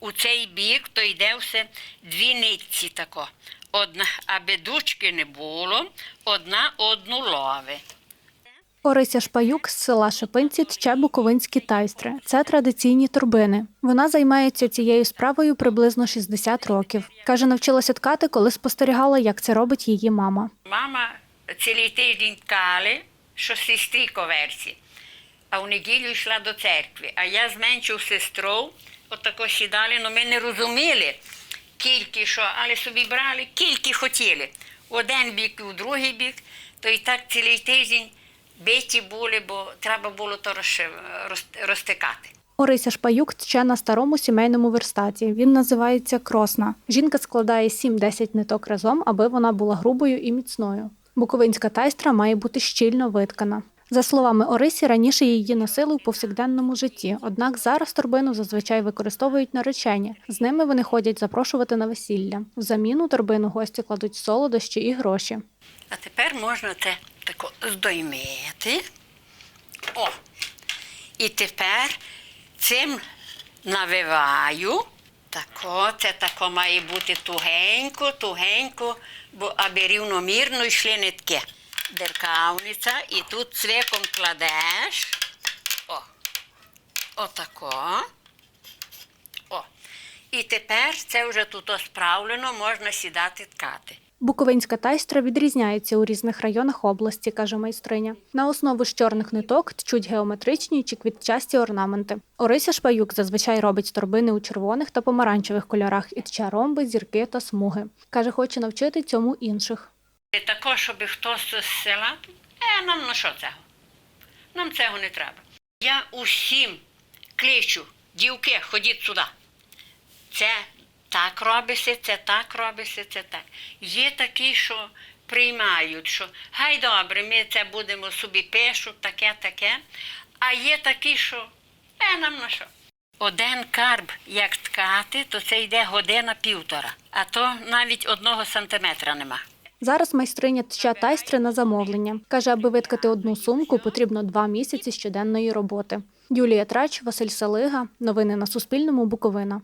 У цей бік то йде все дві нитці тако. Одна, аби дучки не було, одна одну лови. Орися Шпаюк з села Шипинці тче буковинські тайстри. Це традиційні торбини. Вона займається цією справою приблизно 60 років. Каже, навчилася ткати, коли спостерігала, як це робить її мама. Мама цілий тиждень ткали, що сестрі версі. А в неділю йшла до церкви. А я з меншою сестрою отако сідали, але ми не розуміли, кільки що, але собі брали, кільки хотіли. Один бік і в другий бік, то і так цілий тиждень биті були, бо треба було то розтикати. Орися Шпаюк тче на старому сімейному верстаті. Він називається кросна. Жінка складає 7-10 ниток разом, аби вона була грубою і міцною. Буковинська тайстра має бути щільно виткана. За словами Орисі, раніше її носили в повсякденному житті, однак зараз торбину зазвичай використовують наречені. З ними вони ходять запрошувати на весілля. В заміну торбину гості кладуть солодощі і гроші. А тепер можна це тако здоймити. О! І тепер цим навиваю. Тако, це тако має бути тугенько, тугенько, бо аби рівномірно йшли нитки. Деркавниця, і тут цвиком кладеш. О, отако. О. І тепер це вже тут справлено, можна сідати ткати. Буковинська тайстра відрізняється у різних районах області, каже майстриня. На основу з чорних ниток тчуть геометричні чи квітчасті орнаменти. Орися Шпаюк зазвичай робить торбини у червоних та помаранчевих кольорах і тче ромби, зірки та смуги. Каже, хоче навчити цьому інших. І Тако, щоб хтось з села, е, нам на що цього? Нам цього не треба. Я усім кличу, дівки, ходіть сюди. Це так робиться, це так робиться, це так. Є такі, що приймають, що гай добре, ми це будемо собі пишуть, таке, таке. А є такі, що е, нам на що? Один карб, як ткати, то це йде година півтора, а то навіть одного сантиметра нема. Зараз майстриня тча тайстри на замовлення. Каже, аби виткати одну сумку, потрібно два місяці щоденної роботи. Юлія Трач, Василь Салига. Новини на Суспільному. Буковина.